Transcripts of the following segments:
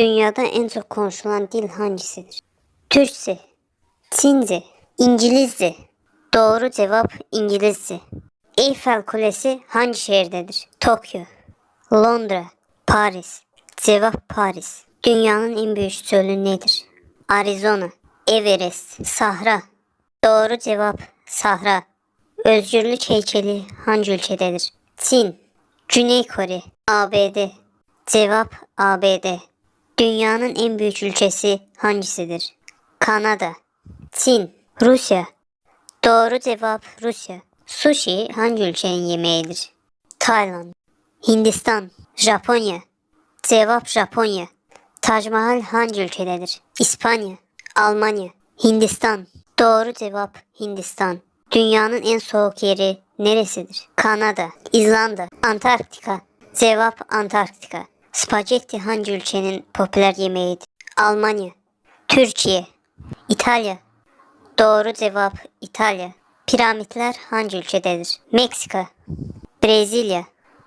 Dünyada en çok konuşulan dil hangisidir? Türkçe, Çince, İngilizce. Doğru cevap İngilizce. Eyfel Kulesi hangi şehirdedir? Tokyo, Londra, Paris. Cevap Paris. Dünyanın en büyük çölü nedir? Arizona, Everest, Sahra. Doğru cevap Sahra. Özgürlük heykeli hangi ülkededir? Çin, Güney Kore, ABD. Cevap ABD. Dünyanın en büyük ülkesi hangisidir? Kanada, Çin, Rusya. Doğru cevap Rusya. Sushi hangi ülkenin yemeğidir? Tayland, Hindistan, Japonya. Cevap Japonya. Taj Mahal hangi ülkededir? İspanya, Almanya, Hindistan. Doğru cevap Hindistan. Dünyanın en soğuk yeri neresidir? Kanada, İzlanda, Antarktika. Cevap Antarktika. Spagetti hangi ülkenin popüler yemeğidir? Almanya, Türkiye, İtalya. Doğru cevap İtalya. Piramitler hangi ülkededir? Meksika, Brezilya,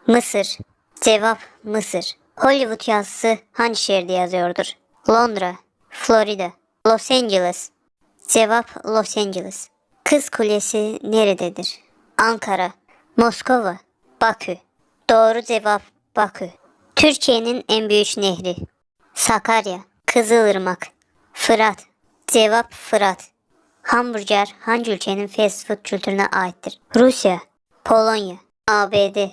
Mısır. Cevap Mısır. Hollywood yazısı hangi şehirde yazıyordur? Londra, Florida, Los Angeles. Cevap Los Angeles. Kız Kulesi nerededir? Ankara, Moskova, Bakü. Doğru cevap Bakü. Türkiye'nin en büyük nehri. Sakarya, Kızılırmak, Fırat. Cevap Fırat. Hamburger hangi ülkenin fast food kültürüne aittir? Rusya, Polonya, ABD.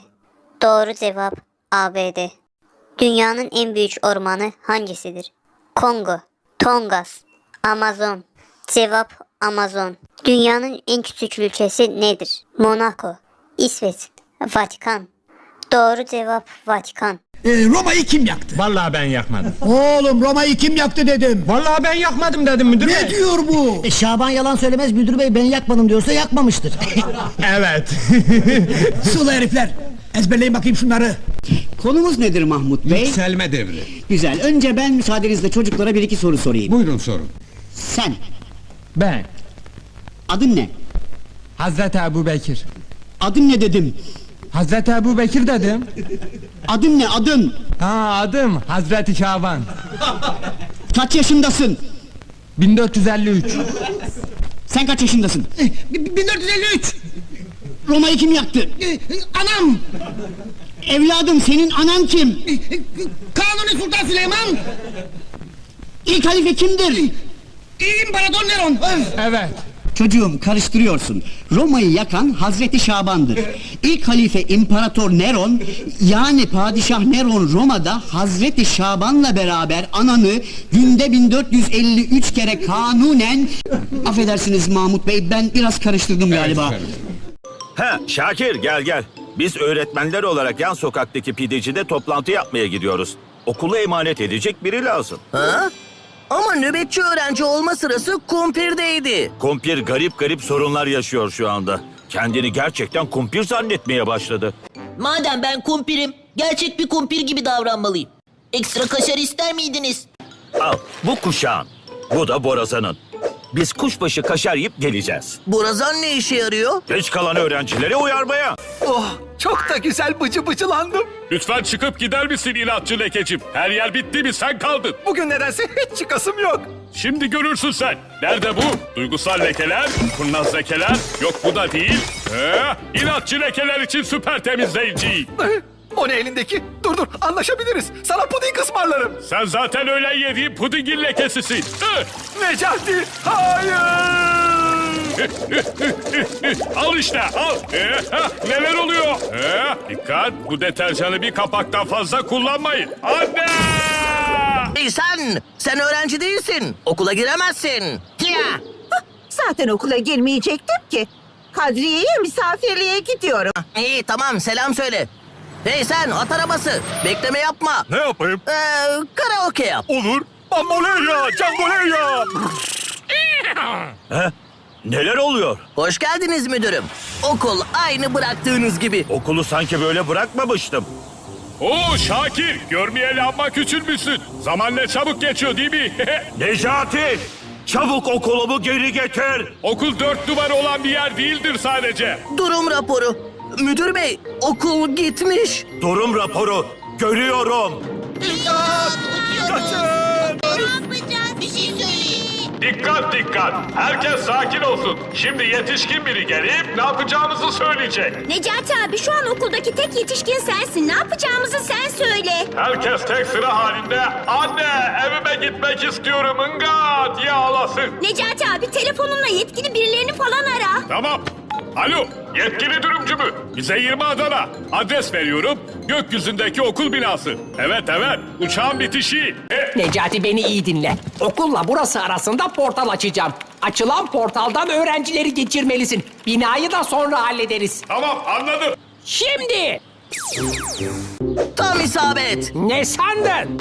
Doğru cevap ABD. Dünyanın en büyük ormanı hangisidir? Kongo, Tongas, Amazon. Cevap Amazon. Dünyanın en küçük ülkesi nedir? Monaco, İsveç, Vatikan. Doğru cevap Vatikan. Ee, Roma'yı kim yaktı? Vallahi ben yakmadım. Oğlum Roma'yı kim yaktı dedim. Vallahi ben yakmadım dedim müdür Ne bey. diyor bu? E, Şaban yalan söylemez müdür bey ben yakmadım diyorsa yakmamıştır. Evet. Sıla herifler. Ezberleyin bakayım şunları. Konumuz nedir Mahmut Bey? Yükselme devri. Güzel. Önce ben müsaadenizle çocuklara bir iki soru sorayım. Buyurun sorun. Sen, ben. adın ne? Hazreti Ebu Bekir. Adın ne dedim? Hazreti Ebu Bekir dedim. Adın ne adın? Ha adım Hazreti Şaban. Kaç yaşındasın? 1453. Sen kaç yaşındasın? 1453. Roma'yı kim yaktı? Anam. Evladım senin anan kim? Kanuni Sultan Süleyman. İlk halife kimdir? İmparator Neron. Evet. Çocuğum karıştırıyorsun. Roma'yı yakan Hazreti Şaban'dır. İlk halife İmparator Neron yani Padişah Neron Roma'da Hazreti Şaban'la beraber ananı günde 1453 kere kanunen affedersiniz Mahmut Bey ben biraz karıştırdım galiba. Ha Şakir gel gel. Biz öğretmenler olarak yan sokaktaki pidecide toplantı yapmaya gidiyoruz. Okulu emanet edecek biri lazım. Ha? Ama nöbetçi öğrenci olma sırası kumpirdeydi. Kumpir garip garip sorunlar yaşıyor şu anda. Kendini gerçekten kumpir zannetmeye başladı. Madem ben kumpirim, gerçek bir kumpir gibi davranmalıyım. Ekstra kaşar ister miydiniz? Al bu kuşağın. Bu da Borazan'ın. Biz kuşbaşı kaşar yiyip geleceğiz. Borazan ne işe yarıyor? Geç kalan öğrencileri uyarmaya. Oh, çok da güzel bıcı bıcılandım. Lütfen çıkıp gider misin inatçı lekecim? Her yer bitti mi sen kaldın. Bugün nedense hiç çıkasım yok. Şimdi görürsün sen. Nerede bu? Duygusal lekeler, kurnaz lekeler. Yok bu da değil. Ee, inatçı lekeler için süper temizleyici. O ne elindeki? Dur dur anlaşabiliriz. Sana puding ısmarlarım. Sen zaten öğlen yediğin pudingin lekesisin. Ee, Necati, hayır! al işte al. Ee, ha, neler oluyor? Ee, dikkat bu deterjanı bir kapaktan fazla kullanmayın. Anne! Sen, sen öğrenci değilsin. Okula giremezsin. Ya! Zaten okula girmeyecektim ki. Kadriye'ye misafirliğe gidiyorum. İyi tamam selam söyle. Hey sen at arabası. Bekleme yapma. Ne yapayım? Ee, karaoke yap. Olur. Bamboleya, camboleya. He? Neler oluyor? Hoş geldiniz müdürüm. Okul aynı bıraktığınız gibi. Okulu sanki böyle bırakmamıştım. Oo Şakir, görmeyeli amma küçülmüşsün. Zaman ne çabuk geçiyor değil mi? Necati! Çabuk okulumu geri getir! Okul dört duvar olan bir yer değildir sadece. Durum raporu. Müdür bey okul gitmiş. Durum raporu. Görüyorum. İmdat! Ne Dikkat dikkat. Herkes sakin olsun. Şimdi yetişkin biri gelip ne yapacağımızı söyleyecek. Necati abi şu an okuldaki tek yetişkin sensin. Ne yapacağımızı sen söyle. Herkes tek sıra halinde anne evime gitmek istiyorum ınga diye ağlasın. Necati abi telefonunla yetkili birilerini falan ara. Tamam. Alo, yetkili dürümcü mü? Bize 20 Adana. Adres veriyorum. Gökyüzündeki okul binası. Evet evet, uçağın bitişi. E, Necati beni iyi dinle. Okulla burası arasında portal açacağım. Açılan portaldan öğrencileri geçirmelisin. Binayı da sonra hallederiz. tamam anladım. Şimdi Tam isabet. ne sandın?